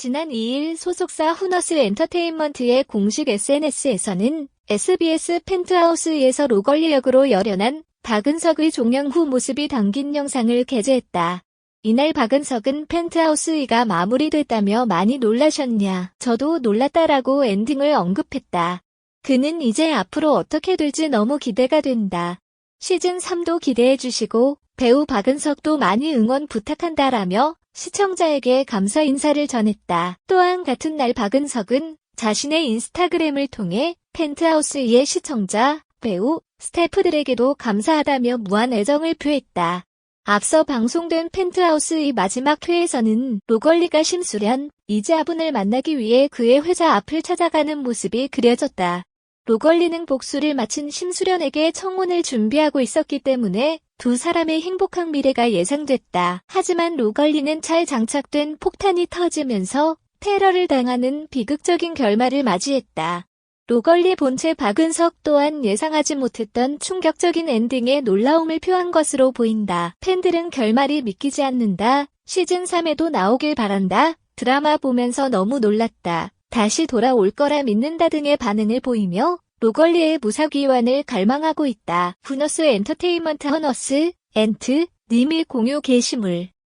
지난 2일 소속사 후너스 엔터테인먼트의 공식 SNS에서는 SBS 펜트하우스에서 로걸리 역으로 열연한 박은석의 종영 후 모습이 담긴 영상을 게재했다. 이날 박은석은 펜트하우스가 마무리됐다며 많이 놀라셨냐. 저도 놀랐다라고 엔딩을 언급했다. 그는 이제 앞으로 어떻게 될지 너무 기대가 된다. 시즌 3도 기대해주시고 배우 박은석도 많이 응원 부탁한다라며 시청자에게 감사 인사를 전했다. 또한 같은 날 박은석은 자신의 인스타그램을 통해 펜트하우스의 시청자, 배우, 스태프들에게도 감사하다며 무한 애정을 표했다. 앞서 방송된 펜트하우스의 마지막 회에서는 로걸리가 심수련, 이재아분을 만나기 위해 그의 회사 앞을 찾아가는 모습이 그려졌다. 로걸리는 복수를 마친 심수련에게 청혼을 준비하고 있었기 때문에 두 사람의 행복한 미래가 예상됐다. 하지만 로걸리는 잘 장착된 폭탄이 터지면서 테러를 당하는 비극적인 결말을 맞이했다. 로걸리 본체 박은석 또한 예상하지 못했던 충격적인 엔딩에 놀라움을 표한 것으로 보인다. 팬들은 결말이 믿기지 않는다. 시즌3에도 나오길 바란다. 드라마 보면서 너무 놀랐다. 다시 돌아올 거라 믿는다 등의 반응을 보이며 로걸리의 무사귀환을 갈망하고 있다. 후너스 엔터테인먼트 허너스, 엔트, 님이 공유 게시물